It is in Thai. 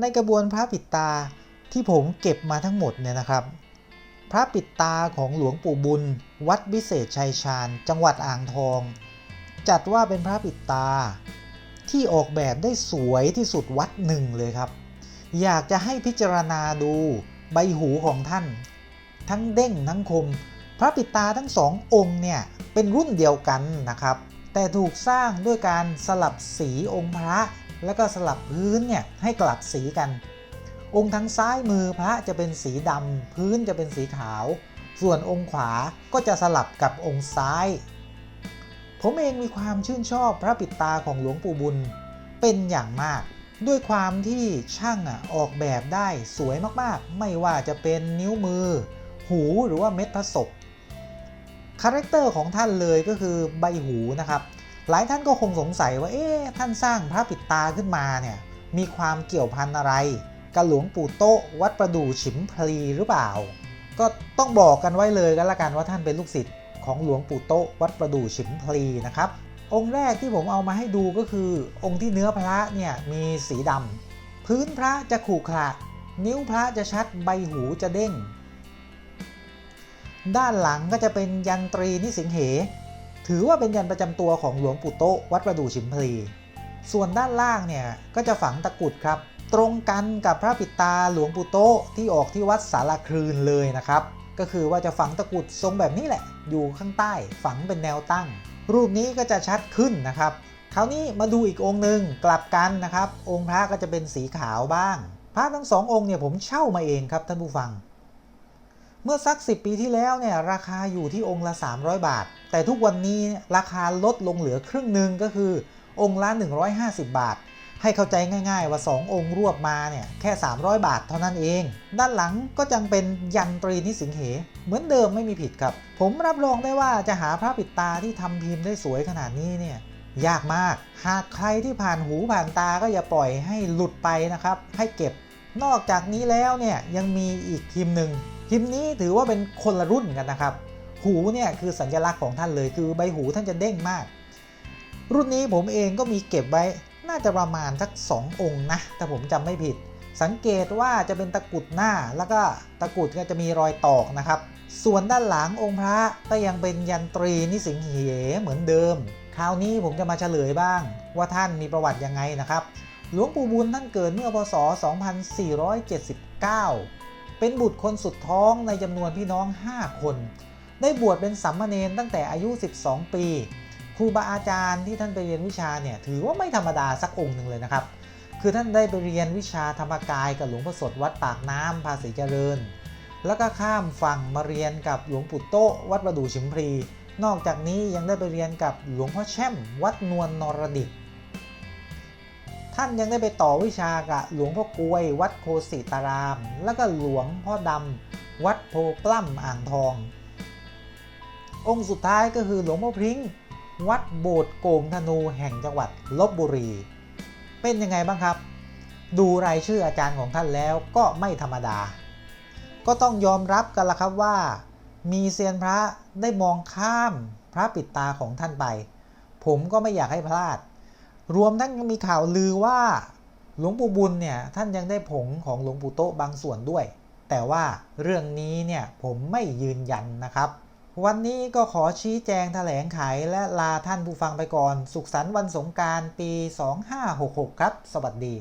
ในกระบวนพระปิดตาที่ผมเก็บมาทั้งหมดเนี่ยนะครับ พระปิดตาของหลวงปู่บุญ วัดวิเศษชัยชาญ จังหวัดอ่างทอง จัดว่าเป็นพระปิดตา ที่ออกแบบได้สวยที่สุดวัดหนึ่งเลยครับ อยากจะให้พิจารณาดูใบหูของท่าน ทั้งเด้งทั้งคม พระปิดตาทั้งสององค์เนี่ยเป็นรุ่นเดียวกันนะครับ แต่ถูกสร้างด้วยการสลับสีองค์พระ แล้วก็สลับพื้นเนี่ยให้กลับสีกัน องค์ทางซ้ายมือพระจะเป็นสีดำพื้นจะเป็นสีขาว ส่วนองค์ขวาก็จะสลับกับองค์ซ้าย ผมเองมีความชื่นชอบพระปิดตาของหลวงปู่บุญเป็นอย่างมาก ด้วยความที่ช่างอะออกแบบได้สวยมากๆ ไม่ว่าจะเป็นนิ้วมือ หูหรือว่าเม็ดพระศพคาแรคเตอร์ของท่านเลยก็คือใบหูนะครับ หลายท่านก็คงสงสัยว่าเอ๊ะท่านสร้างพระปิดตาขึ้นมาเนี่ยมีความเกี่ยวพันอะไรกับหลวงปู่โตะวัดประดู่ฉิมพลีหรือเปล่า ก็ต้องบอกกันไว้เลยกันละกันว่าท่านเป็นลูกศิษย์ของหลวงปู่โตะวัดประดู่ฉิมพลีนะครับ องค์แรกที่ผมเอามาให้ดูก็คือ องค์ที่เนื้อพระเนี่ยมีสีดำพื้นพระจะขรุขระนิ้วพระจะชัดใบหูจะเด้ง ด้านหลังก็จะเป็นยันตรีนิสิงเห ถือว่าเป็นยันประจำตัวของหลวงปู่โตวัดประดู่ฉิมพลี ส่วนด้านล่างเนี่ยก็จะฝังตะกุดครับ ตรงกันกับพระปิตาหลวงปู่โตที่ออกที่วัดสารคลืนเลยนะครับ ก็คือว่าจะฝังตะกุดทรงแบบนี้แหละ อยู่ข้างใต้ฝังเป็นแนวตั้ง รูปนี้ก็จะชัดขึ้นนะครับ คราวนี้มาดูอีกองค์หนึ่งกลับกันนะครับ องค์พระก็จะเป็นสีขาวบ้าง พระทั้งสององค์เนี่ยผมเช่ามาเองครับท่านผู้ฟัง เมื่อสัก 10 ปีที่แล้วเนี่ยราคาอยู่ที่องค์ละ 300 บาท แต่ทุกวันนี้ราคาลดลงเหลือครึ่งหนึ่งก็คือ องค์ละ 150 บาท ให้เข้าใจง่ายๆว่า 2 องค์รวบมาเนี่ยแค่ 300 บาทเท่านั้นเอง ด้านหลังก็จังเป็นยันตรีนิสิงเห เหมือนเดิมไม่มีผิดครับ ผมรับรองได้ว่าจะหาพระปิดตาที่ทำพิมพ์ได้สวยขนาดนี้เนี่ยยากมาก หากใครที่ผ่านหูผ่านตาก็อย่าปล่อยให้หลุดไปนะครับ ให้เก็บ นอกจากนี้แล้วเนี่ยยังมีอีกพิมพ์หนึ่งพิมพ์นี้ถือว่าเป็นคนละรุ่นกันนะครับ หูเนี่ยคือสัญลักษณ์ของท่านเลยคือใบหูท่านจะเด้งมาก รุ่นนี้ผมเองก็มีเก็บไว้น่าจะประมาณสัก 2 องค์นะถ้าผมจำไม่ผิด สังเกตว่าจะเป็นตะกรุดหน้าแล้วก็ตะกรุดก็จะมีรอยตอกนะครับ ส่วนด้านหลังองค์พระก็ยังเป็นยันตรีนิสิงเหเหมือนเดิม คราวนี้ผมจะมาเฉลยบ้างว่าท่านมีประวัติยังไงนะครับ หลวงปู่บุญท่านเกิดเมื่อพศ 2479 เป็นบุตรคนสุดท้องในจำนวนพี่น้อง 5 คน ได้บวชเป็นสัมมาเนนตั้งแต่อายุ 12 ปี ครูบาอาจารย์ที่ท่านไปเรียนวิชาเนี่ยถือว่าไม่ธรรมดาสักองค์หนึ่งเลยนะครับ คือท่านได้ไปเรียนวิชาธรรมกายกับหลวงพ่อสดวัดปากน้ำภาษีเจริญ แล้วก็ข้ามฝั่งมาเรียนกับหลวงปู่โตะวัดประดู่ชิมพลีนอกจากนี้ยังได้ไปเรียนกับหลวงพ่อแช่มวัดนวลนรดิต ท่านยังได้ไปต่อวิชากับหลวงพ่อกลวย วัดโคสิตาราม แล้วก็หลวงพ่อดำวัดโพปล้ำอ่างทอง องค์สุดท้ายก็คือหลวงพ่อพริ้งวัดโบสถ์โกงธนูแห่งจังหวัดลบบุรี เป็นยังไงบ้างครับ ดูรายชื่ออาจารย์ของท่านแล้วก็ไม่ธรรมดา ก็ต้องยอมรับกันละครับว่า มีเซียนพระได้มองข้ามพระปิดตาของท่านไป ผมก็ไม่อยากให้พลาด รวมทั้งยังมีข่าวลือว่าหลวงปู่บุญเนี่ยท่านยังได้ผงของหลวงปู่โตบางส่วนด้วย แต่ว่าเรื่องนี้เนี่ยผมไม่ยืนยันนะครับ วันนี้ก็ขอชี้แจงแถลงไขและลาท่านผู้ฟังไปก่อน สุขสันต์วันสงการปี 2566 ครับ สวัสดี